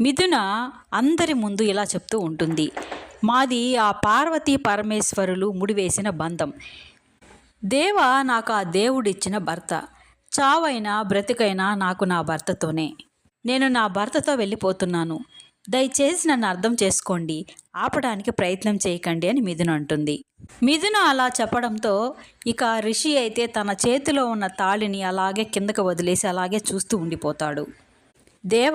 మిథున అందరి ముందు ఇలా చెప్తూ ఉంటుంది. మాది ఆ పార్వతీ పరమేశ్వరులు ముడివేసిన బంధం. దేవ నాకు ఆ దేవుడిచ్చిన భర్త. చావైనా బ్రతికైనా నాకు నా భర్తతోనే. నేను నా భర్తతో వెళ్ళిపోతున్నాను. దయచేసి నన్ను అర్థం చేసుకోండి. ఆపడానికి ప్రయత్నం చేయకండి అని మిథున అంటుంది. మిథున అలా చెప్పడంతో ఇక రిషి అయితే తన చేతిలో ఉన్న తాళిని అలాగే కిందకు వదిలేసి అలాగే చూస్తూ ఉండిపోతాడు. దేవ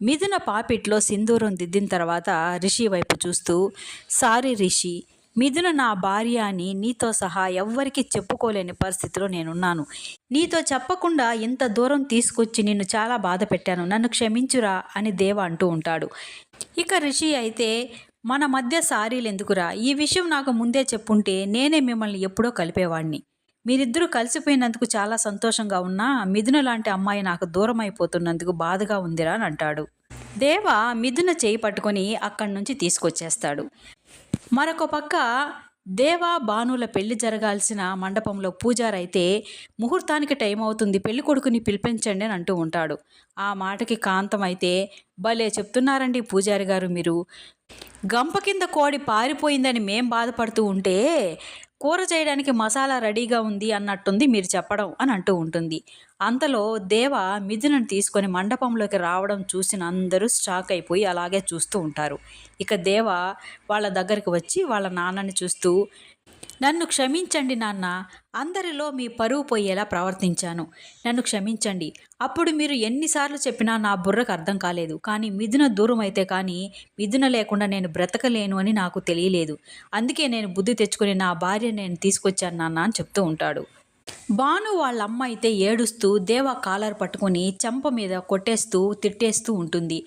మిథున పాపిట్లో సింధూరం దిద్దిన తర్వాత రిషి వైపు చూస్తూ సారీ రిషి మిథున నా భార్య అని నీతో సహా ఎవ్వరికీ చెప్పుకోలేని పరిస్థితిలో నేనున్నాను. నీతో చెప్పకుండా ఇంత దూరం తీసుకొచ్చి నిన్ను చాలా బాధ పెట్టాను. నన్ను క్షమించురా అని దేవ అంటూ ఉంటాడు. ఇక రిషి అయితే మన మధ్య సారీలు ఎందుకురా? ఈ విషయం నాకు ముందే చెప్పుంటే నేనే మిమ్మల్ని ఎప్పుడో కలిపేవాడిని మీరిద్దరూ కలిసిపోయినందుకు చాలా సంతోషంగా ఉన్నా మిథున లాంటి అమ్మాయి నాకు దూరం అయిపోతున్నందుకు బాధగా ఉందిరా అని అంటాడు. దేవ మిథున చేయి పట్టుకొని అక్కడి నుంచి తీసుకొచ్చేస్తాడు. మరొక పక్క దేవా బానుల పెళ్ళి జరగాల్సిన మండపంలో పూజారైతే ముహూర్తానికి టైం అవుతుంది పెళ్ళి కొడుకుని పిలిపించండి అని అంటూ ఉంటాడు. ఆ మాటకి కాంతం అయితే భలే చెప్తున్నారండి పూజారి గారు మీరు. గంప కింద కోడి పారిపోయిందని మేం బాధపడుతూ ఉంటే కూర చేయడానికి మసాలా రెడీగా ఉంది అన్నట్టుంది మీరు చెప్పడం అని అంటూ ఉంటుంది. అంతలో దేవ మిథునను తీసుకొని మండపంలోకి రావడం చూసిన అందరూ స్టాక్ అయిపోయి అలాగే చూస్తూ ఉంటారు. ఇక దేవ వాళ్ళ దగ్గరికి వచ్చి వాళ్ళ నాన్నని చూస్తూ నన్ను క్షమించండి నాన్న. అందరిలో మీ పరువు పోయేలా ప్రవర్తించాను. నన్ను క్షమించండి. అప్పుడు మీరు ఎన్నిసార్లు చెప్పినా నా బుర్రకు అర్థం కాలేదు. కానీ మిథున దూరం అయితే కానీ మిథున లేకుండా నేను బ్రతకలేను అని నాకు తెలియలేదు. అందుకే నేను బుద్ధి తెచ్చుకుని నా భార్య నేను తీసుకొచ్చాను నాన్న అని చెప్తూ ఉంటాడు. భాను వాళ్ళ అమ్మ అయితే ఏడుస్తూ దేవా కాలర్ పట్టుకొని చెంప మీద కొట్టేస్తూ తిట్టేస్తూ ఉంటుంది.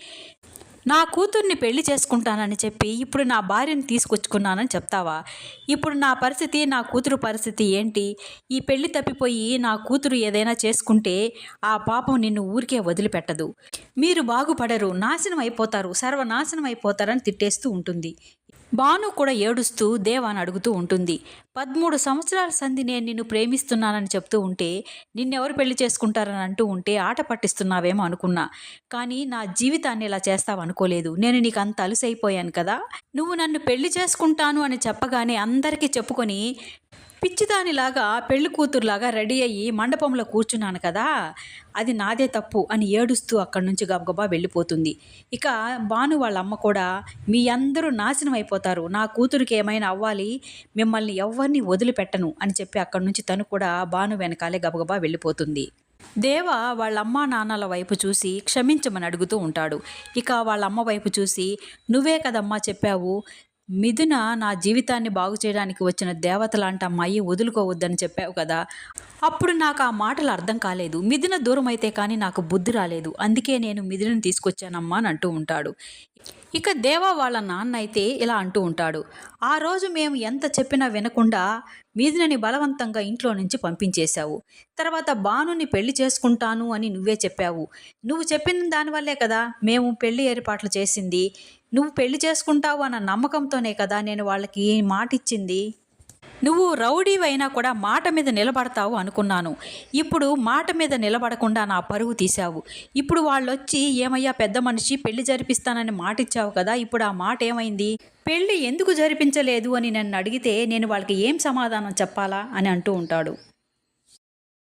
నా కూతుర్ని పెళ్ళి చేసుకుంటానని చెప్పి ఇప్పుడు నా భార్యను తీసుకొచ్చుకున్నానని చెప్తావా? ఇప్పుడు నా పరిస్థితి నా కూతురు పరిస్థితి ఏంటి? ఈ పెళ్ళి తప్పిపోయి నా కూతురు ఏదైనా చేసుకుంటే ఆ పాపం నిన్ను ఊరికే వదిలిపెట్టదు. మీరు బాగుపడరు నాశనం అయిపోతారు సర్వనాశనం అయిపోతారని తిట్టేస్తూ ఉంటుంది. భాను కూడా ఏడుస్తూ దేవాన్ని అడుగుతూ ఉంటుంది. పదమూడు సంవత్సరాల సంధి నేను నిన్ను ప్రేమిస్తున్నానని చెప్తూ ఉంటే నిన్నెవరు పెళ్ళి చేసుకుంటారని అంటూ ఉంటే ఆట పట్టిస్తున్నావేమో అనుకున్నా. కానీ నా జీవితాన్ని ఇలా చేస్తావు అనుకోలేదు. నేను నీకు అంత అలుసైపోయాను కదా. నువ్వు నన్ను పెళ్ళి చేసుకుంటాను అని చెప్పగానే అందరికీ చెప్పుకొని పిచ్చిదానిలాగా పెళ్ళి కూతురులాగా రెడీ అయ్యి మండపంలో కూర్చున్నాను కదా అది నాదే తప్పు అని ఏడుస్తూ అక్కడి నుంచి గబగబా వెళ్ళిపోతుంది. ఇక భాను వాళ్ళ అమ్మ కూడా మీ అందరూ నాశనం అయిపోతారు. నా కూతురికి ఏమైనా అవ్వాలి? మిమ్మల్ని ఎవరిని వదిలిపెట్టను అని చెప్పి అక్కడి నుంచి తను కూడా భాను వెనకాలే గబగబా వెళ్ళిపోతుంది. దేవ వాళ్ళ అమ్మా నాన్నల వైపు చూసి క్షమించమని అడుగుతూ ఉంటాడు. ఇక వాళ్ళ అమ్మ వైపు చూసి నువ్వే కదమ్మా చెప్పావు. మిథున నా జీవితాన్ని బాగు చేయడానికి వచ్చిన దేవత లాంటి అమ్మాయి వదులుకోవద్దని చెప్పావు కదా. అప్పుడు నాకు ఆ మాటలు అర్థం కాలేదు. మిథున దూరం అయితే కానీ నాకు బుద్ధి రాలేదు. అందుకే నేను మిథునని తీసుకొచ్చానమ్మా అని అంటూ ఉంటాడు. ఇక దేవ వాళ్ళ నాన్న అయితే ఇలా అంటూ ఉంటాడు. ఆ రోజు మేము ఎంత చెప్పినా వినకుండా మిథునని బలవంతంగా ఇంట్లో నుంచి పంపించేశావు. తర్వాత బానుని పెళ్ళి చేసుకుంటాను అని నువ్వే చెప్పావు. నువ్వు చెప్పిన దానివల్లే కదా మేము పెళ్ళి ఏర్పాట్లు చేసింది. నువ్వు పెళ్ళి చేసుకుంటావు అన్న నమ్మకంతోనే కదా నేను వాళ్ళకి మాట ఇచ్చింది. నువ్వు రౌడీవైనా కూడా మాట మీద నిలబడతావు అనుకున్నాను. ఇప్పుడు మాట మీద నిలబడకుండా నా పరువు తీశావు. ఇప్పుడు వాళ్ళు వచ్చి ఏమయ్యా పెద్ద మనిషి పెళ్ళి జరిపిస్తానని మాట ఇచ్చావు కదా ఇప్పుడు ఆ మాట ఏమైంది? పెళ్ళి ఎందుకు జరిపించలేదు? అని నన్ను అడిగితే నేను వాళ్ళకి ఏం సమాధానం చెప్పాలా అని అంటూ ఉంటాడు.